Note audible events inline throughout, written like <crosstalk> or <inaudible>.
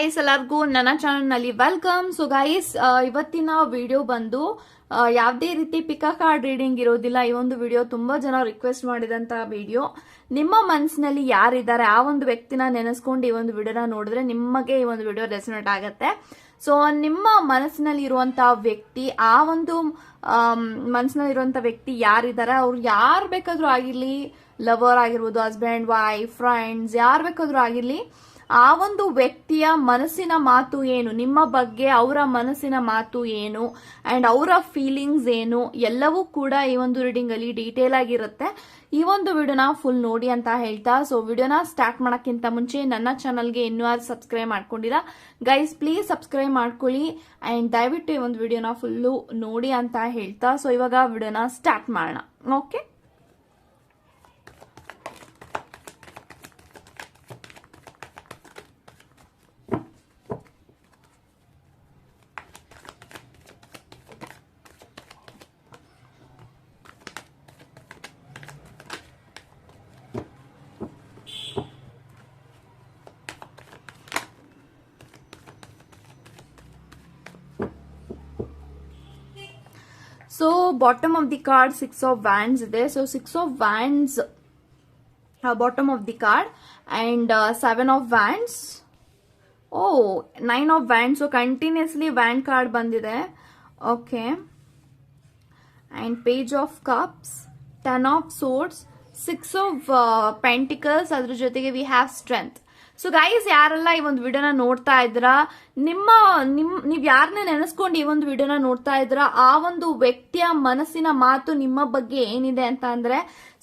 Guys ಎಲ್ಲರಿಗೂ ನನ್ನ ಚಾನಲ್ನಲ್ಲಿ ವೆಲ್ಕಮ್ ಸೊ ಗಾಯಸ್ ಇವತ್ತಿನ ವಿಡಿಯೋ ಬಂದು ಯಾವುದೇ ರೀತಿ ಪಿಕ ಕಾರ್ಡ್ ರೀಡಿಂಗ್ ಇರೋದಿಲ್ಲ, ಈ ಒಂದು ವಿಡಿಯೋ ತುಂಬಾ ಜನ ರಿಕ್ವೆಸ್ಟ್ ಮಾಡಿದಂತಹ ವಿಡಿಯೋ ನಿಮ್ಮ ಮನಸ್ಸಿನಲ್ಲಿ ಯಾರಿದ್ದಾರೆ? ಆ ಒಂದು ವ್ಯಕ್ತಿನ ನೆನೆಸ್ಕೊಂಡು ಈ ಒಂದು ವಿಡಿಯೋನ ನೋಡಿದ್ರೆ ನಿಮಗೆ ಈ ಒಂದು ವಿಡಿಯೋ ರೆಸನೇಟ್ ಆಗುತ್ತೆ. ಸೊ ನಿಮ್ಮ ಮನಸ್ಸಿನಲ್ಲಿ ಇರುವಂತಹ ವ್ಯಕ್ತಿ, ಆ ಒಂದು ಮನಸ್ಸಿನಲ್ಲಿ ಇರುವಂತ ವ್ಯಕ್ತಿ ಯಾರಿದ್ದಾರೆ? ಅವ್ರು ಯಾರು ಬೇಕಾದ್ರೂ ಆಗಿರ್ಲಿ ಲವರ್ ಆಗಿರ್ಬೋದು ಹಸ್ಬೆಂಡ್ ವೈಫ್ ಫ್ರೆಂಡ್ಸ್ ಯಾರು ಬೇಕಾದ್ರೂ ಆಗಿರ್ಲಿ ಆ ಒಂದು ವ್ಯಕ್ತಿಯ ಮನಸ್ಸಿನ ಮಾತು ಏನು? ನಿಮ್ಮ ಬಗ್ಗೆ ಅವರ ಮನಸ್ಸಿನ ಮಾತು ಏನು? ಅಂಡ್ ಅವರ ಫೀಲಿಂಗ್ಸ್ ಏನು? ಎಲ್ಲವೂ ಕೂಡ ಈ ಒಂದು ರೀಡಿಂಗ್ ಅಲ್ಲಿ ಡೀಟೇಲ್ ಆಗಿರುತ್ತೆ. ಈ ಒಂದು ವಿಡಿಯೋನ ಫುಲ್ ನೋಡಿ ಅಂತ ಹೇಳ್ತಾ ಸೊ ವಿಡಿಯೋನ ಸ್ಟಾರ್ಟ್ ಮಾಡೋಕ್ಕಿಂತ ಮುಂಚೆ ನನ್ನ ಚಾನಲ್ಗೆ ಇನ್ನೂ ಯಾರು ಸಬ್ಸ್ಕ್ರೈಬ್ ಮಾಡ್ಕೊಂಡಿಲ್ಲ ಗೈಸ್ ಪ್ಲೀಸ್ ಸಬ್ಸ್ಕ್ರೈಬ್ ಮಾಡ್ಕೊಳ್ಳಿ. ಅಂಡ್ ದಯವಿಟ್ಟು ಈ ಒಂದು ವಿಡಿಯೋನ ಫುಲ್ಲು ನೋಡಿ ಅಂತ ಹೇಳ್ತಾ ಸೊ ಇವಾಗ ವಿಡಿಯೋನ ಸ್ಟಾರ್ಟ್ ಮಾಡೋಣ. Okay so bottom of the card six of wands ಇದೆ so six of wands bottom of the card and seven of wands oh nine of wand so continuously wand card ಬಂದಿದೆ. Okay and page of cups ten of swords six of pentacles ಅದ್ರ ಜೊತೆಗೆ we have strength so guys ಯಾರೆಲ್ಲ ಈ ಒಂದು ವಿಡಿಯೋನ ನೋಡ್ತಾ ಇದ್ದೀರಾ, ನಿಮ್ಮ, ನಿಮ್, ನೀವ್ ಯಾರನ್ನ ನೆನೆಸ್ಕೊಂಡು ಈ ಒಂದು ವಿಡಿಯೋನ ನೋಡ್ತಾ ಇದ್ದೀರಾ, ಆ ಒಂದು ವ್ಯಕ್ತಿಯ ಮನಸ್ಸಿನ ಮಾತು ನಿಮ್ಮ ಬಗ್ಗೆ ಏನಿದೆ ಅಂತ ಅಂದ್ರೆ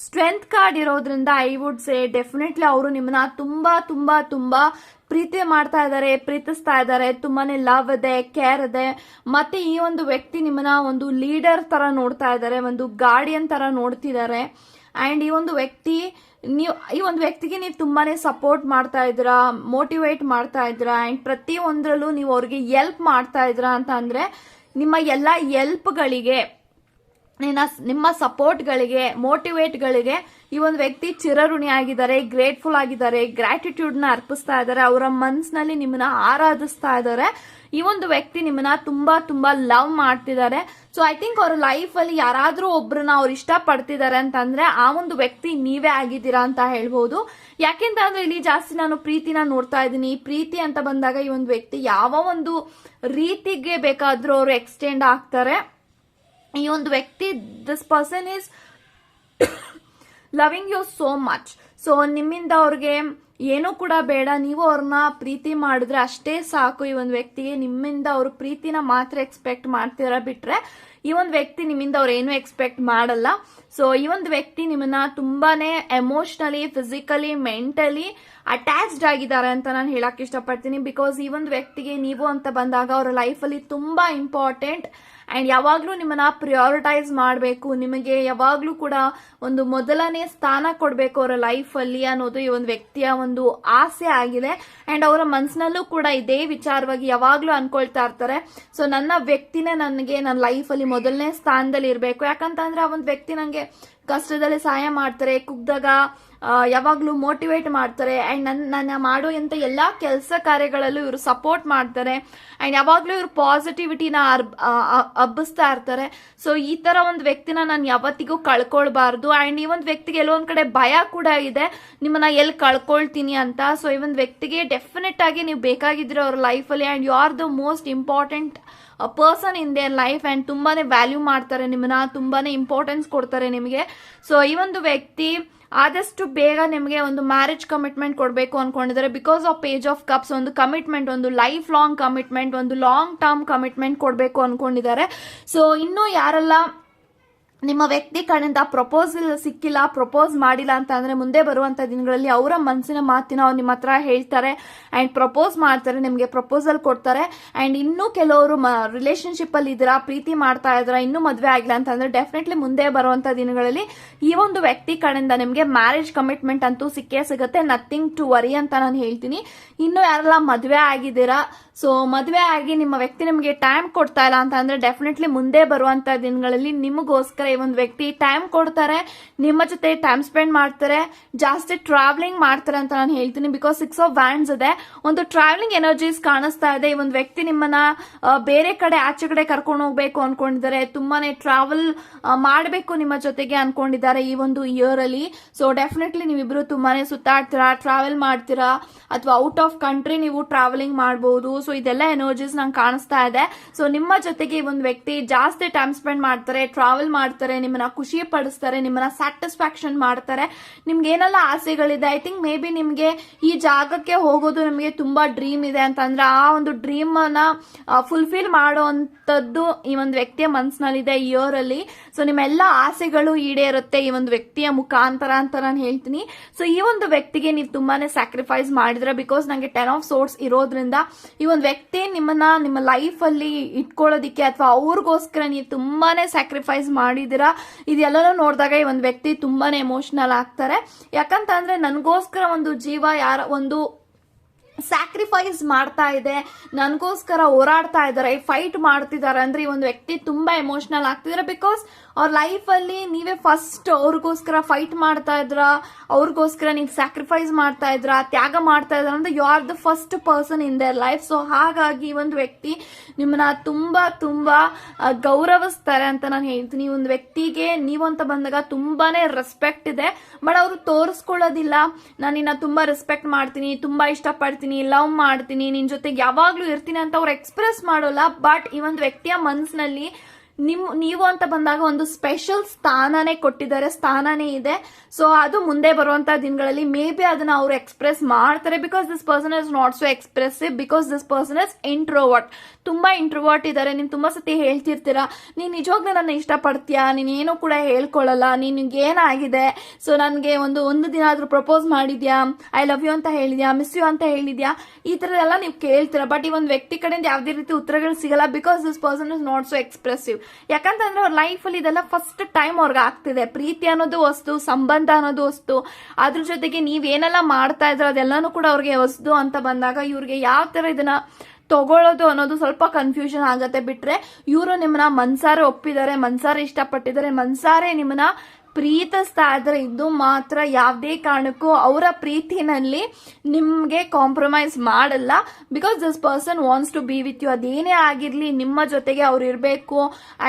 ಸ್ಟ್ರೆಂತ್ ಕಾರ್ಡ್ ಇರೋದ್ರಿಂದ ಐ ವುಡ್ ಸೇ ಡೆಫಿನೆಟ್ಲಿ ಅವರು ನಿಮ್ಮನ್ನ ತುಂಬಾ ತುಂಬಾ ತುಂಬಾ ಪ್ರೀತಿ ಮಾಡ್ತಾ ಇದ್ದಾರೆ, ಪ್ರೀತಿಸ್ತಾ ಇದ್ದಾರೆ, ತುಂಬಾನೇ ಲವ್ ಇದೆ ಕೇರ್ ಇದೆ. ಮತ್ತೆ ಈ ಒಂದು ವ್ಯಕ್ತಿ ನಿಮ್ಮನ್ನ ಒಂದು ಲೀಡರ್ ತರ ನೋಡ್ತಾ ಇದ್ದಾರೆ, ಒಂದು ಗಾರ್ಡಿಯನ್ ತರ ನೋಡ್ತಿದ್ದಾರೆ. ಅಂಡ್ ಈ ಒಂದು ವ್ಯಕ್ತಿ ನೀವು, ಈ ಒಂದು ವ್ಯಕ್ತಿಗೆ ನೀವು ತುಂಬಾನೇ ಸಪೋರ್ಟ್ ಮಾಡ್ತಾ ಇದ್ದೀರಾ ಮೋಟಿವೇಟ್ ಮಾಡ್ತಾ ಇದ್ದೀರಾ ಅಂಡ್ ಪ್ರತಿ ಒಂದ್ರಲ್ಲೂ ನೀವು ಅವ್ರಿಗೆ ಎಲ್ಪ್ ಮಾಡ್ತಾ ಇದ್ದೀರಾ ಅಂತ ಅಂದರೆ, ನಿಮ್ಮ ಎಲ್ಲ ಎಲ್ಪ್ಗಳಿಗೆ ನಿನ್ನ, ನಿಮ್ಮ ಸಪೋರ್ಟ್ಗಳಿಗೆ ಮೋಟಿವೇಟ್ಗಳಿಗೆ ಈ ಒಂದು ವ್ಯಕ್ತಿ ಚಿರಋಣಿ ಆಗಿದ್ದಾರೆ ಗ್ರೇಟ್ಫುಲ್ ಆಗಿದ್ದಾರೆ ಗ್ರಾಟಿಟ್ಯೂಡ್ನ ಅರ್ಪಿಸ್ತಾ ಇದ್ದಾರೆ, ಅವರ ಮನಸ್ಸಿನಲ್ಲಿ ನಿಮ್ಮನ್ನ ಆರಾಧಿಸ್ತಾ ಇದ್ದಾರೆ. ಈ ಒಂದು ವ್ಯಕ್ತಿ ನಿಮ್ಮನ್ನ ತುಂಬಾ ತುಂಬಾ ಲವ್ ಮಾಡ್ತಿದ್ದಾರೆ. ಸೊ ಐ ಥಿಂಕ್ ಅವ್ರ ಲೈಫ್ ಅಲ್ಲಿ ಯಾರಾದ್ರೂ ಒಬ್ರನ್ನ ಅವ್ರು ಇಷ್ಟಪಡ್ತಿದ್ದಾರೆ ಅಂತಂದ್ರೆ ಆ ಒಂದು ವ್ಯಕ್ತಿ ನೀವೇ ಆಗಿದ್ದೀರಾ ಅಂತ ಹೇಳ್ಬಹುದು ಯಾಕೆಂತ ಅಂದ್ರೆ ಇಲ್ಲಿ ಜಾಸ್ತಿ ನಾನು ಪ್ರೀತಿನ ನೋಡ್ತಾ ಇದ್ದೀನಿ. ಪ್ರೀತಿ ಅಂತ ಬಂದಾಗ ಈ ಒಂದು ವ್ಯಕ್ತಿ ಯಾವ ಒಂದು ರೀತಿಗೆ ಬೇಕಾದ್ರೂ ಅವರು ಎಕ್ಸ್ಟೆಂಡ್ ಆಗ್ತಾರೆ. ಈ ಒಂದು ವ್ಯಕ್ತಿ this person is loving you so much so ನಿಮ್ಮಿಂದ ಅವ್ರಿಗೆ ಏನೂ ಕೂಡ ಬೇಡ. ನೀವು ಅವ್ರನ್ನ ಪ್ರೀತಿ ಮಾಡಿದ್ರೆ ಅಷ್ಟೇ ಸಾಕು. ಈ ಒಂದು ವ್ಯಕ್ತಿಗೆ ನಿಮ್ಮಿಂದ ಅವ್ರ ಪ್ರೀತಿನ ಮಾತ್ರ ಎಕ್ಸ್ಪೆಕ್ಟ್ ಮಾಡ್ತೀರಾ ಬಿಟ್ರೆ ಈ ಒಂದು ವ್ಯಕ್ತಿ ನಿಮ್ಮಿಂದ ಅವ್ರು ಏನು ಎಕ್ಸ್ಪೆಕ್ಟ್ ಮಾಡಲ್ಲ. ಸೊ ಈ ಒಂದು ವ್ಯಕ್ತಿ ನಿಮ್ಮನ್ನ ತುಂಬಾನೇ ಎಮೋಷನಲಿ ಫಿಸಿಕಲಿ ಮೆಂಟಲಿ ಅಟ್ಯಾಚ್ಡ್ ಆಗಿದ್ದಾರೆ ಅಂತ ನಾನು ಹೇಳಕ್ ಇಷ್ಟಪಡ್ತೀನಿ. ಬಿಕಾಸ್ ಈ ಒಂದು ವ್ಯಕ್ತಿಗೆ ನೀವು ಅಂತ ಬಂದಾಗ ಅವರ ಲೈಫಲ್ಲಿ ತುಂಬಾ ಇಂಪಾರ್ಟೆಂಟ್ ಅಂಡ್ ಯಾವಾಗ್ಲೂ ನಿಮ್ಮನ್ನ ಪ್ರಿಯಾರಿಟೈಸ್ ಮಾಡಬೇಕು. ನಿಮಗೆ ಯಾವಾಗ್ಲೂ ಕೂಡ ಒಂದು ಮೊದಲನೇ ಸ್ಥಾನ ಕೊಡಬೇಕು ಅವರ ಲೈಫ್ ಅಲ್ಲಿ ಅನ್ನೋದು ಈ ಒಂದು ವ್ಯಕ್ತಿಯ ಒಂದು ಆಸೆ ಆಗಿದೆ. ಅಂಡ್ ಅವರ ಮನಸ್ಸಿನಲ್ಲೂ ಕೂಡ ಇದೇ ವಿಚಾರವಾಗಿ ಯಾವಾಗ್ಲೂ ಅನ್ಕೊಳ್ತಾ ಇರ್ತಾರೆ. ಸೊ ನನ್ನ ವ್ಯಕ್ತಿನೇ ನನಗೆ ನನ್ನ ಲೈಫ್ ಅಲ್ಲಿ ಮೊದಲನೇ ಸ್ಥಾನದಲ್ಲಿ ಇರಬೇಕು ಯಾಕಂತಂದ್ರೆ ಆ ಒಂದು ವ್ಯಕ್ತಿ ನನಗೆ ಕಷ್ಟದಲ್ಲಿ ಸಹಾಯ ಮಾಡ್ತಾರೆ ಕುಗ್ದಾಗ ಯಾವಾಗ್ಲೂ ಮೋಟಿವೇಟ್ ಮಾಡ್ತಾರೆ. ಅಂಡ್ ನನ್ನ ನನ್ನ ಮಾಡೋ ಎಂತ ಎಲ್ಲಾ ಕೆಲಸ ಕಾರ್ಯಗಳಲ್ಲೂ ಇವರು ಸಪೋರ್ಟ್ ಮಾಡ್ತಾರೆ. ಅಂಡ್ ಯಾವಾಗಲೂ ಇವರು ಪಾಸಿಟಿವಿಟಿನ ಹಬ್ಬಿಸ್ತಾ ಇರ್ತಾರೆ. ಸೊ ಈ ತರ ಒಂದು ವ್ಯಕ್ತಿನ ನಾನು ಯಾವತ್ತಿಗೂ ಕಳ್ಕೊಳ್ಬಾರ್ದು. ಅಂಡ್ ಈ ಒಂದು ವ್ಯಕ್ತಿಗೆ ಎಲ್ಲೊಂದ್ ಕಡೆ ಭಯ ಕೂಡ ಇದೆ. ನಿಮ್ಮನ್ನ ಎಲ್ಲಿ ಕಳ್ಕೊಳ್ತೀನಿ ಅಂತ. ಸೊ ಈ ಒಂದು ವ್ಯಕ್ತಿಗೆ ಡೆಫಿನೆಟ್ ಆಗಿ ನೀವು ಬೇಕಾಗಿದ್ರೆ ಅವ್ರ ಲೈಫಲ್ಲಿ and you are the most important person in their life and ತುಂಬಾನೇ ವ್ಯಾಲ್ಯೂ ಮಾಡ್ತಾರೆ ನಿಮ್ಮನ್ನ. ತುಂಬಾನೇ ಇಂಪಾರ್ಟೆನ್ಸ್ ಕೊಡ್ತಾರೆ ನಿಮಗೆ. ಸೊ ಈ ಒಂದು ವ್ಯಕ್ತಿ ಆದಷ್ಟು ಬೇಗ ನಿಮಗೆ ಒಂದು ಮ್ಯಾರೇಜ್ ಕಮಿಟ್ಮೆಂಟ್ ಕೊಡಬೇಕು ಅನ್ಕೊಂಡಿದ್ದಾರೆ. Because of page of cups ಒಂದು ಕಮಿಟ್ಮೆಂಟ್ ಒಂದು ಲೈಫ್ ಲಾಂಗ್ ಕಮಿಟ್ಮೆಂಟ್ ಒಂದು ಲಾಂಗ್ ಟರ್ಮ್ ಕಮಿಟ್ಮೆಂಟ್ ಕೊಡಬೇಕು ಅನ್ಕೊಂಡಿದ್ದಾರೆ. ಸೊ ಇನ್ನೂ ಯಾರೆಲ್ಲ ನಿಮ್ಮ ವ್ಯಕ್ತಿ ಕಡೆಯಿಂದ ಪ್ರಪೋಸಲ್ ಸಿಕ್ಕಿಲ್ಲ, ಪ್ರಪೋಸ್ ಮಾಡಿಲ್ಲ ಅಂತ ಅಂದ್ರೆ ಮುಂದೆ ಬರುವಂತ ದಿನಗಳಲ್ಲಿ ಅವರ ಮನಸ್ಸಿನ ಮಾತಿನ ಅವ್ರು ನಿಮ್ಮ ಹತ್ರ ಹೇಳ್ತಾರೆ ಅಂಡ್ ಪ್ರಪೋಸ್ ಮಾಡ್ತಾರೆ, ನಿಮಗೆ ಪ್ರಪೋಸಲ್ ಕೊಡ್ತಾರೆ ಅಂಡ್ ಇನ್ನೂ ಕೆಲವರು ರಿಲೇಶನ್ಶಿಪ್ ಅಲ್ಲಿ ಇದ್ದೀರಾ, ಪ್ರೀತಿ ಮಾಡ್ತಾ ಇದ್ರ ಇನ್ನೂ ಮದುವೆ ಆಗಿಲ್ಲ ಅಂತಂದ್ರೆ ಡೆಫಿನೆಟ್ಲಿ ಮುಂದೆ ಬರುವಂತ ದಿನಗಳಲ್ಲಿ ಈ ಒಂದು ವ್ಯಕ್ತಿ ಕಡೆಯಿಂದ ನಿಮಗೆ ಮ್ಯಾರೇಜ್ ಕಮಿಟ್ಮೆಂಟ್ ಅಂತೂ ಸಿಕ್ಕೇ ಸಿಗುತ್ತೆ. ನಥಿಂಗ್ ಟು ವರಿ ಅಂತ ನಾನು ಹೇಳ್ತೀನಿ. ಇನ್ನು ಯಾರೆಲ್ಲ ಮದುವೆ ಆಗಿದ್ದೀರಾ ಸೊ ಮದುವೆ ಆಗಿ ನಿಮ್ಮ ವ್ಯಕ್ತಿ ನಿಮಗೆ ಟೈಮ್ ಕೊಡ್ತಾ ಇಲ್ಲ ಅಂತ ಅಂದ್ರೆ ಡೆಫಿನೆಟ್ಲಿ ಮುಂದೆ ಬರುವಂತ ದಿನಗಳಲ್ಲಿ ನಿಮಗೋಸ್ಕರ ಈ ಒಂದು ವ್ಯಕ್ತಿ ಟೈಮ್ ಕೊಡ್ತಾರೆ, ನಿಮ್ಮ ಜೊತೆ ಟೈಮ್ ಸ್ಪೆಂಡ್ ಮಾಡ್ತಾರೆ, ಜಾಸ್ತಿ ಟ್ರಾವೆಲಿಂಗ್ ಮಾಡ್ತಾರೆ ಅಂತ ನಾನು ಹೇಳ್ತೀನಿ ಬಿಕಾಸ್ ಸಿಕ್ಸ್ ಆಫ್ ವ್ಯಾಂಡ್ಸ್ ಇದೆ. ಒಂದು ಟ್ರಾವೆಲಿಂಗ್ ಎನರ್ಜೀಸ್ ಕಾಣಿಸ್ತಾ ಇದೆ. ಈ ಒಂದು ವ್ಯಕ್ತಿ ನಿಮ್ಮನ್ನ ಬೇರೆ ಕಡೆ, ಆಚೆ ಕಡೆ ಕರ್ಕೊಂಡು ಹೋಗ್ಬೇಕು ಅನ್ಕೊಂಡಿದ್ದಾರೆ. ತುಂಬಾನೇ ಟ್ರಾವೆಲ್ ಮಾಡಬೇಕು ನಿಮ್ಮ ಜೊತೆಗೆ ಅನ್ಕೊಂಡಿದ್ದಾರೆ ಈ ಒಂದು ಇಯರ್ ಅಲ್ಲಿ. ಸೊ ಡೆಫಿನೆಟ್ಲಿ ನೀವಿಬ್ರು ತುಂಬಾನೇ ಸುತ್ತಾಡ್ತೀರಾ ಟ್ರಾವೆಲ್ ಮಾಡ್ತೀರಾ, ಅಥವಾ ಔಟ್ ಆಫ್ ಕಂಟ್ರಿ ನೀವು ಟ್ರಾವೆಲಿಂಗ್ ಮಾಡಬಹುದು ಸೊ ಇದೆಲ್ಲ ಎನರ್ಜೀಸ್ ನಂಗೆ ಕಾಣಿಸ್ತಾ ಇದೆ. ಸೊ ನಿಮ್ಮ ಜೊತೆಗೆ ಈ ಒಂದು ವ್ಯಕ್ತಿ ಜಾಸ್ತಿ ಟೈಮ್ ಸ್ಪೆಂಡ್ ಮಾಡ್ತಾರೆ ಟ್ರಾವೆಲ್ ಮಾಡ್ತಾರೆ ನಿಮ್ಮನ್ನ ಖುಷಿ ಪಡಿಸ್ತಾರೆ ನಿಮ್ಮನ್ನ ಸ್ಯಾಟಿಸ್ಫ್ಯಾಕ್ಷನ್ ಮಾಡ್ತಾರೆ. ನಿಮ್ಗೆ ಏನೆಲ್ಲ ಆಸೆಗಳಿದೆ? ಐ ಥಿಂಕ್ ಮೇ ಬಿ ನಿಮ್ಗೆ ಈ ಜಾಗಕ್ಕೆ ಹೋಗೋದು ನಿಮಗೆ ತುಂಬಾ ಡ್ರೀಮ್ ಇದೆ ಅಂತಂದ್ರೆ ಆ ಒಂದು ಡ್ರೀಮ್ ಅನ್ನ ಫುಲ್ಫಿಲ್ ಮಾಡುವಂತದ್ದು ಈ ಒಂದು ವ್ಯಕ್ತಿಯ ಮನಸ್ಸಿನಲ್ಲಿದೆ ಇಯರ್ ಅಲ್ಲಿ. ಸೊ ನಿಮ್ಮೆಲ್ಲ ಆಸೆಗಳು ಈಡೇರುತ್ತೆ ಈ ಒಂದು ವ್ಯಕ್ತಿಯ ಮುಖಾಂತರ ಅಂತ ನಾನು ಹೇಳ್ತೀನಿ. ಸೊ ಈ ಒಂದು ವ್ಯಕ್ತಿಗೆ ನೀವು ತುಂಬಾನೇ ಸ್ಯಾಕ್ರಿಫೈಸ್ ಮಾಡಿದ್ರೆ ಬಿಕಾಸ್ ನಂಗೆ ಟೆನ್ ಆಫ್ ಸೋರ್ಸ್ ಇರೋದ್ರಿಂದ ಈ ಒಂದು ವ್ಯಕ್ತಿ ನಿಮ್ಮನ್ನ ನಿಮ್ಮ ಲೈಫ್ ಅಲ್ಲಿ ಇಟ್ಕೊಳ್ಳೋದಿಕ್ಕೆ ಅಥವಾ ಅವ್ರಿಗೋಸ್ಕರ ನೀವು ತುಂಬಾನೇ ಸ್ಯಾಕ್ರಿಫೈಸ್ ಮಾಡಿದಿರಾ ಇದೆಲ್ಲನೂ ನೋಡಿದಾಗ ಈ ಒಂದು ವ್ಯಕ್ತಿ ತುಂಬಾನೇ ಎಮೋಷನಲ್ ಆಗ್ತಾರೆ. ಯಾಕಂತಂದ್ರೆ ನನಗೋಸ್ಕರ ಒಂದು ಜೀವ ಯಾರ ಒಂದು ಸ್ಯಾಕ್ರಿಫೈಸ್ ಮಾಡ್ತಾ ಇದೆ. ನನಗೋಸ್ಕರ ಹೋರಾಡ್ತಾ ಇದ್ದಾರೆ. ಫೈಟ್ ಮಾಡ್ತಿದ್ದಾರೆ. ಅಂದ್ರೆ ಈ ಒಂದು ವ್ಯಕ್ತಿ ತುಂಬಾ ಎಮೋಷನಲ್ ಆಗ್ತಿದ್ದಾರೆ. ಬಿಕಾಸ್ ಅವ್ರ ಲೈಫಲ್ಲಿ ನೀವೇ ಫಸ್ಟ್ ಅವ್ರಿಗೋಸ್ಕರ ಫೈಟ್ ಮಾಡ್ತಾ ಇದ್ರ. ಅವ್ರಿಗೋಸ್ಕರ ನೀವು ಸ್ಯಾಕ್ರಿಫೈಸ್ ಮಾಡ್ತಾ ಇದ್ರ. ತ್ಯಾಗ ಮಾಡ್ತಾ ಇದ್ರ. ಅಂದ್ರೆ you are the first person in their life so ಹಾಗಾಗಿ ಈ ಒಂದು ವ್ಯಕ್ತಿ ನಿಮ್ಮನ್ನ ತುಂಬಾ ತುಂಬಾ ಗೌರವಿಸ್ತಾರೆ ಅಂತ ನಾನು ಹೇಳ್ತೀನಿ. ಈ ಒಂದು ವ್ಯಕ್ತಿಗೆ ನೀವು ಅಂತ ಬಂದಾಗ ತುಂಬಾನೇ ರೆಸ್ಪೆಕ್ಟ್ ಇದೆ. ಬಟ್ ಅವರು ತೋರಿಸ್ಕೊಳ್ಳೋದಿಲ್ಲ. ನಾನು ನಿನ್ನ ತುಂಬಾ ರೆಸ್ಪೆಕ್ಟ್ ಮಾಡ್ತೀನಿ. ತುಂಬಾ ಇಷ್ಟಪಡ್ತೀನಿ. ಲವ್ ಮಾಡ್ತೀನಿ, ನಿನ್ ಜೊತೆಗೆ ಯಾವಾಗ್ಲೂ ಇರ್ತೀನಿ ಅಂತ ಅವ್ರು ಎಕ್ಸ್ಪ್ರೆಸ್ ಮಾಡೋಲ್ಲ ಬಟ್ ಈ ಒಂದು ವ್ಯಕ್ತಿಯ ಮನಸ್ಸಿನಲ್ಲಿ ನಿಮ್, ನೀವು ಅಂತ ಬಂದಾಗ ಒಂದು ಸ್ಪೆಷಲ್ ಸ್ಥಾನನೇ ಕೊಟ್ಟಿದ್ದಾರೆ, ಸ್ಥಾನನೇ ಇದೆ. ಸೊ ಅದು ಮುಂದೆ ಬರುವಂತ ದಿನಗಳಲ್ಲಿ ಮೇ ಬಿ ಅದನ್ನ ಅವರು ಎಕ್ಸ್ಪ್ರೆಸ್ ಮಾಡ್ತಾರೆ. Because this person is not so expressive because this person is introvert ತುಂಬಾ ಇಂಟ್ರೋವರ್ಟ್ ಇದ್ದಾರೆ. ನೀವು ತುಂಬಾ ಸತಿ ಹೇಳ್ತಿರ್ತೀರಾ, ನೀನ್ ನಿಜವಾಗ್ಲೂ ನನ್ನ ಇಷ್ಟಪಡ್ತೀಯಾ? ನೀನ್ ಏನು ಕೂಡ ಹೇಳ್ಕೊಳ್ಳಲ್ಲ ನಿನಗೆ ಏನಾಗಿದೆ? ಸೊ ನನಗೆ ಒಂದು ಒಂದು ದಿನ ಆದ್ರೂ ಪ್ರಪೋಸ್ ಮಾಡಿದ್ಯಾ? ಐ ಲವ್ ಯು ಅಂತ ಹೇಳಿದ್ಯಾ? ಮಿಸ್ ಯು ಅಂತ ಹೇಳಿದ್ಯಾ? ಈ ಥರದೆಲ್ಲ ನೀವು ಕೇಳ್ತೀರಾ. ಬಟ್ ಈ ಒಂದು ವ್ಯಕ್ತಿ ಕಡೆಯಿಂದ ಯಾವುದೇ ರೀತಿ ಉತ್ತರಗಳು ಸಿಗಲ್ಲ. Because this person is not so expressive ಯಾಕಂತಂದ್ರೆ ಅವ್ರ ಲೈಫಲ್ಲಿ ಇದೆಲ್ಲ ಫಸ್ಟ್ ಟೈಮ್ ಅವ್ರಿಗೆ ಆಗ್ತಿದೆ. ಪ್ರೀತಿ ಅನ್ನೋದು ವಸ್ತು ಸಂಬಂಧ ಅನ್ನೋದು ವಸ್ತು ಅದ್ರ ಜೊತೆಗೆ ನೀವೇನೆಲ್ಲ ಮಾಡ್ತಾ ಇದ್ರ ಅದೆಲ್ಲಾನು ಕೂಡ ಅವ್ರಿಗೆ ವಸ್ತು ಅಂತ ಬಂದಾಗ ಇವ್ರಿಗೆ ಯಾವ ತರ ಇದನ್ನ ತಗೊಳ್ಳೋದು ಅನ್ನೋದು ಸ್ವಲ್ಪ ಕನ್ಫ್ಯೂಷನ್ ಆಗತ್ತೆ. ಬಿಟ್ರೆ ಇವರು ನಿಮ್ಮನ್ನ ಮನ್ಸಾರೆ ಒಪ್ಪಿದ್ದಾರೆ, ಮನ್ಸಾರೆ ಇಷ್ಟಪಟ್ಟಿದ್ದಾರೆ, ಮನ್ಸಾರೆ ನಿಮ್ಮನ್ನ ಪ್ರೀತಿಸ್ತಾ ಇದ್ರೆ ಇದು ಮಾತ್ರ ಯಾವುದೇ ಕಾರಣಕ್ಕೂ ಅವರ ಪ್ರೀತಿನಲ್ಲಿ ನಿಮಗೆ ಕಾಂಪ್ರಮೈಸ್ ಮಾಡಲ್ಲ. Because this person wants to be with you ಅದೇನೇ ಆಗಿರಲಿ, ನಿಮ್ಮ ಜೊತೆಗೆ ಅವ್ರು ಇರಬೇಕು.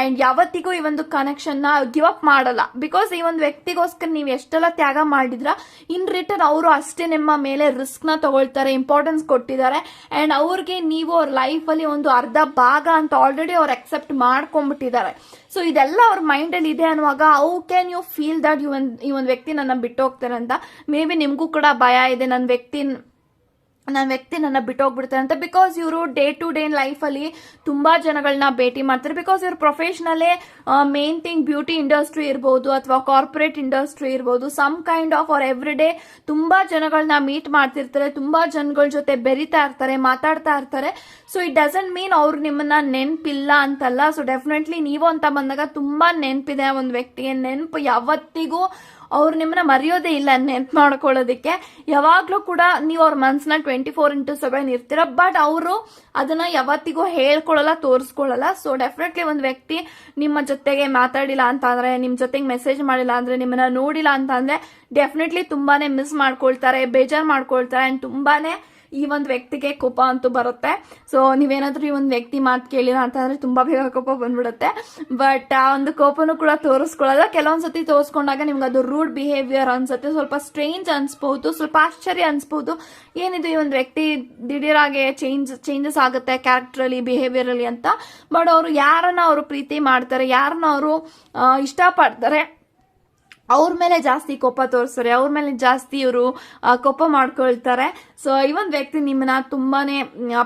ಅಂಡ್ ಯಾವತ್ತಿಗೂ ಈ ಒಂದು ಕನೆಕ್ಷನ್ನ ಗಿವ್ ಅಪ್ ಮಾಡಲ್ಲ. ಬಿಕಾಸ್ ಈ ಒಂದು ವ್ಯಕ್ತಿಗೋಸ್ಕರ ನೀವು ಎಷ್ಟೆಲ್ಲ ತ್ಯಾಗ ಮಾಡಿದ್ರ ಇನ್ ರಿಟರ್ನ್ ಅವರು ಅಷ್ಟೇ ನಿಮ್ಮ ಮೇಲೆ ರಿಸ್ಕ್ನ ತಗೊಳ್ತಾರೆ ಇಂಪಾರ್ಟೆನ್ಸ್ ಕೊಟ್ಟಿದ್ದಾರೆ. ಅಂಡ್ ಅವ್ರಿಗೆ ನೀವು ಅವ್ರ ಲೈಫ್ ಅಲ್ಲಿ ಒಂದು ಅರ್ಧ ಭಾಗ ಅಂತ ಆಲ್ರೆಡಿ ಅವ್ರು ಅಕ್ಸೆಪ್ಟ್ ಮಾಡ್ಕೊಂಡ್ಬಿಟ್ಟಿದ್ದಾರೆ. ಸೊ ಇದೆಲ್ಲ ಅವ್ರ ಮೈಂಡ್ ಅಲ್ಲಿ ಇದೆ ಅನ್ನುವಾಗ how can you feel that ಈ ಈ ಒಂದು ವ್ಯಕ್ತಿ ನನ್ನ ಬಿಟ್ಟು ಹೋಗ್ತಾರೆ ಅಂತ. ಮೇ ಬಿ ನಿಮಗೂ ಕೂಡ ಭಯ ಇದೆ. ನನ್ನ ವ್ಯಕ್ತಿ ನನ್ನ ವ್ಯಕ್ತಿ ನನ್ನ ಬಿಟ್ಟೋಗ್ಬಿಡ್ತಾರೆ ಅಂತ ಬಿಕಾಸ್ ಇವರು ಡೇ ಟು ಡೇ ಲೈಫಲ್ಲಿ ತುಂಬ ಜನಗಳನ್ನ ಭೇಟಿ ಮಾಡ್ತಾರೆ. ಬಿಕಾಸ್ ಇವ್ರ ಪ್ರೊಫೆಷನಲ್ಲೇ ಮೇನ್ ಥಿಂಗ್ ಬ್ಯೂಟಿ ಇಂಡಸ್ಟ್ರಿ ಇರ್ಬೋದು ಅಥವಾ ಕಾರ್ಪೊರೇಟ್ ಇಂಡಸ್ಟ್ರಿ ಇರ್ಬೋದು ಸಮ್ ಕೈಂಡ್ ಆಫ್ ಅವ್ರ ಎವ್ರಿ ಡೇ ತುಂಬ ಜನಗಳನ್ನ ಮೀಟ್ ಮಾಡ್ತಿರ್ತಾರೆ, ತುಂಬ ಜನಗಳ ಜೊತೆ ಬೆರಿತಾ ಇರ್ತಾರೆ, ಮಾತಾಡ್ತಾ ಇರ್ತಾರೆ. ಸೊ ಇಟ್ ಡಸಂಟ್ ಮೀನ್ ಅವ್ರು ನಿಮ್ಮನ್ನ ನೆನಪಿಲ್ಲ ಅಂತಲ್ಲ. ಸೊ ಡೆಫಿನೆಟ್ಲಿ ನೀವು ಅಂತ ಬಂದಾಗ ತುಂಬ ನೆನಪಿದೆ ಒಂದು ವ್ಯಕ್ತಿಗೆ. ನೆನಪು ಯಾವತ್ತಿಗೂ ಅವ್ರು ನಿಮ್ಮನ್ನ ಮರೆಯೋದೇ ಇಲ್ಲ ನೆನ್ಪು ಮಾಡ್ಕೊಳ್ಳೋದಕ್ಕೆ. ಯಾವಾಗ್ಲೂ ಕೂಡ ನೀವು ಅವ್ರ ಮನ್ಸನ್ನ ಟ್ವೆಂಟಿ ಫೋರ್ ಇಂಟು ಸೆವೆನ್ ಇರ್ತೀರ ಬಟ್ ಅವರು ಅದನ್ನ ಯಾವತ್ತಿಗೂ ಹೇಳ್ಕೊಳ್ಳಲ್ಲ, ತೋರಿಸ್ಕೊಳ್ಳಲ್ಲ. ಸೊ ಡೆಫಿನೆಟ್ಲಿ ಒಂದು ವ್ಯಕ್ತಿ ನಿಮ್ಮ ಜೊತೆಗೆ ಮಾತಾಡಿಲ್ಲ ಅಂತ ಅಂದ್ರೆ, ನಿಮ್ ಜೊತೆಗೆ ಮೆಸೇಜ್ ಮಾಡಿಲ್ಲ ಅಂದ್ರೆ, ನಿಮ್ಮನ್ನ ನೋಡಿಲ್ಲ ಅಂತ ಅಂದ್ರೆ ಡೆಫಿನೆಟ್ಲಿ ತುಂಬಾನೇ ಮಿಸ್ ಮಾಡ್ಕೊಳ್ತಾರೆ, ಬೇಜಾರ್ ಮಾಡ್ಕೊಳ್ತಾರೆ ಅಂಡ್ ತುಂಬಾನೇ ಈ ಒಂದು ವ್ಯಕ್ತಿಗೆ ಕೋಪ ಅಂತೂ ಬರುತ್ತೆ. ಸೊ ನೀವೇನಾದ್ರೂ ಈ ಒಂದು ವ್ಯಕ್ತಿ ಮಾತು ಕೇಳಿಲ್ಲ ಅಂತಂದ್ರೆ ತುಂಬಾ ಬೇಗ ಕೋಪ ಬಂದ್ಬಿಡುತ್ತೆ. ಬಟ್ ಆ ಒಂದು ಕೋಪನು ಕೂಡ ತೋರಿಸ್ಕೊಳ್ಳೋದ. ಕೆಲವೊಂದ್ಸತಿ ತೋರಿಸ್ಕೊಂಡಾಗ ನಿಮ್ಗೆ ಅದು ರೂಡ್ ಬಿಹೇವಿಯರ್ ಅನ್ಸುತ್ತೆ. ಸ್ವಲ್ಪ ಸ್ಟ್ರೇಂಜ್ ಅನ್ಸ್ಬಹುದು ಸ್ವಲ್ಪ ಆಶ್ಚರ್ಯ ಅನ್ಸ್ಬಹುದು ಏನಿದು ಈ ಒಂದು ವ್ಯಕ್ತಿ ದಿಢೀರಾಗೆ ಚೇಂಜ್ ಚೇಂಜಸ್ ಆಗುತ್ತೆ ಕ್ಯಾರೆಕ್ಟರ್ ಅಲ್ಲಿ ಬಿಹೇವಿಯರ್ ಅಲ್ಲಿ ಅಂತ. ಬಟ್ ಅವರು ಯಾರನ್ನ ಅವರು ಪ್ರೀತಿ ಮಾಡ್ತಾರೆ, ಯಾರನ್ನ ಅವರು ಇಷ್ಟಪಡ್ತಾರೆ ಅವ್ರ ಮೇಲೆ ಜಾಸ್ತಿ ಕೋಪ ತೋರಿಸ್ತಾರೆ ಅವ್ರ ಮೇಲೆ ಜಾಸ್ತಿ ಇವರು ಕೋಪ ಮಾಡ್ಕೊಳ್ತಾರೆ. ಸೊ ಈ ಒಂದು ವ್ಯಕ್ತಿ ನಿಮ್ಮನ್ನ ತುಂಬಾನೇ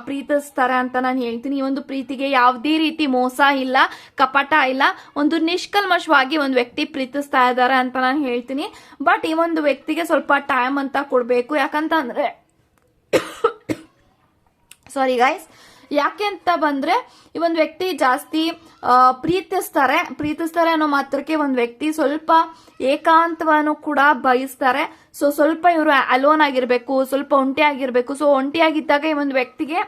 ಪ್ರೀತಿಸ್ತಾರೆ ಅಂತ ನಾನು ಹೇಳ್ತೀನಿ. ಈ ಒಂದು ಪ್ರೀತಿಗೆ ಯಾವುದೇ ರೀತಿ ಮೋಸ ಇಲ್ಲ, ಕಪಟ ಇಲ್ಲ, ಒಂದು ನಿಷ್ಕಲ್ಮಶವಾಗಿ ಒಂದು ವ್ಯಕ್ತಿ ಪ್ರೀತಿಸ್ತಾ ಇದ್ದಾರೆ ಅಂತ ನಾನು ಹೇಳ್ತೀನಿ. ಬಟ್ ಈ ಒಂದು ವ್ಯಕ್ತಿಗೆ ಸ್ವಲ್ಪ ಟೈಮ್ ಅಂತ ಕೊಡಬೇಕು. ಯಾಕಂತ ಅಂದ್ರೆ ಸಾರಿ <coughs> ಗೈಸ್ ಯಾಕೆ ಅಂತ ಬಂದ್ರೆ ಈ ಒಂದು ವ್ಯಕ್ತಿ ಜಾಸ್ತಿ ಪ್ರೀತಿಸ್ತಾರೆ. ಪ್ರೀತಿಸ್ತಾರೆ ಅನ್ನೋ ಮಾತ್ರಕ್ಕೆ ಒಂದು ವ್ಯಕ್ತಿ ಸ್ವಲ್ಪ ಏಕಾಂತವನ್ನು ಕೂಡ ಬಯಸ್ತಾರೆ. ಸೊ ಸ್ವಲ್ಪ ಇವರು ಅಲೋನ್ ಆಗಿರ್ಬೇಕು, ಸ್ವಲ್ಪ ಒಂಟಿ ಆಗಿರ್ಬೇಕು ಸೊ ಒಂಟಿಯಾಗಿದ್ದಾಗ ಈ ಒಂದು ವ್ಯಕ್ತಿಗೆ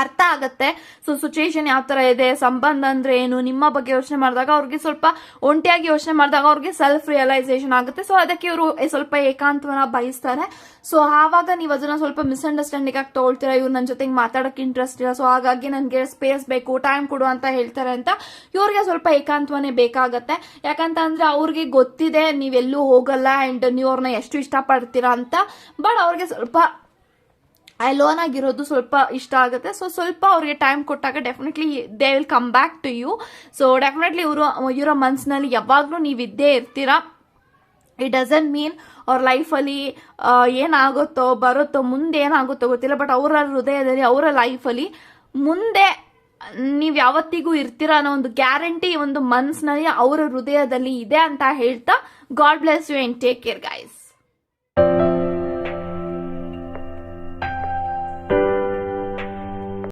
ಅರ್ಥ ಆಗತ್ತೆ. ಸೊ ಸಿಚುಯೇಷನ್ ಯಾವ ತರ ಇದೆ, ಸಂಬಂಧ ಅಂದ್ರೆ ಏನು, ನಿಮ್ಮ ಬಗ್ಗೆ ಯೋಚನೆ ಮಾಡಿದಾಗ ಅವ್ರಿಗೆ ಸ್ವಲ್ಪ ಒಂಟಿಯಾಗಿ ಯೋಚನೆ ಮಾಡಿದಾಗ ಅವ್ರಿಗೆ ಸೆಲ್ಫ್ ರಿಯಲೈಸೇಷನ್ ಆಗುತ್ತೆ. ಸೊ ಅದಕ್ಕೆ ಇವರು ಸ್ವಲ್ಪ ಏಕಾಂತವನ್ನ ಬಯಸ್ತಾರೆ. ಸೊ ಆವಾಗ ನೀವು ಅದನ್ನ ಸ್ವಲ್ಪ ಮಿಸ್ಅಂಡರ್ಸ್ಟ್ಯಾಂಡಿಂಗ್ ಆಗಿ ತಗೊಳ್ತೀರಾ, ಇವ್ರು ನನ್ನ ಜೊತೆಗೆ ಮಾತಾಡಕ್ಕೆ ಇಂಟ್ರೆಸ್ಟ್ ಇಲ್ಲ ಸೊ ಹಾಗಾಗಿ ನನಗೆ ಸ್ಪೇಸ್ ಬೇಕು ಟೈಮ್ ಕೊಡು ಅಂತ ಹೇಳ್ತಾರೆ ಅಂತ ಇವ್ರಿಗೆ ಸ್ವಲ್ಪ ಏಕಾಂತವನೇ ಬೇಕಾಗತ್ತೆ. ಯಾಕಂತ ಅಂದ್ರೆ ಅವ್ರಿಗೆ ಗೊತ್ತಿದೆ, ನೀವೆಲ್ಲೂ ಹೋಗಲ್ಲ ಅಂಡ್ ನೀವು ಅವ್ರನ್ನ ಎಷ್ಟು ಇಷ್ಟಪಡ್ತೀರಾ ಅಂತ. ಬಟ್ ಅವ್ರಿಗೆ ಸ್ವಲ್ಪ ಲೋನ್ ಆಗಿರೋದು ಸ್ವಲ್ಪ ಇಷ್ಟ ಆಗುತ್ತೆ. ಸೊ ಸ್ವಲ್ಪ ಅವ್ರಿಗೆ ಟೈಮ್ ಕೊಟ್ಟಾಗ definitely they will come back to you so definitely ಇವರು ಇವರ ಮನಸ್ಸಿನಲ್ಲಿ ಯಾವಾಗಲೂ ನೀವು ಇದ್ದೇ ಇರ್ತೀರಾ? ಇಟ್ ಡಸಂಟ್ ಮೀನ್ ಅವ್ರ ಲೈಫಲ್ಲಿ ಏನಾಗುತ್ತೋ, ಬರುತ್ತೋ, ಮುಂದೆ ಏನಾಗುತ್ತೋ ಗೊತ್ತಿಲ್ಲ ಬಟ್ ಅವರ ಹೃದಯದಲ್ಲಿ, ಅವರ ಲೈಫಲ್ಲಿ ಮುಂದೆ ನೀವು ಯಾವತ್ತಿಗೂ ಇರ್ತೀರಾ ಅನ್ನೋ ಒಂದು ಗ್ಯಾರಂಟಿ ಒಂದು ಮನ್ಸ್ನಲ್ಲಿ ಅವರ ಹೃದಯದಲ್ಲಿ ಇದೆ ಅಂತ ಹೇಳ್ತಾ God bless you and take care guys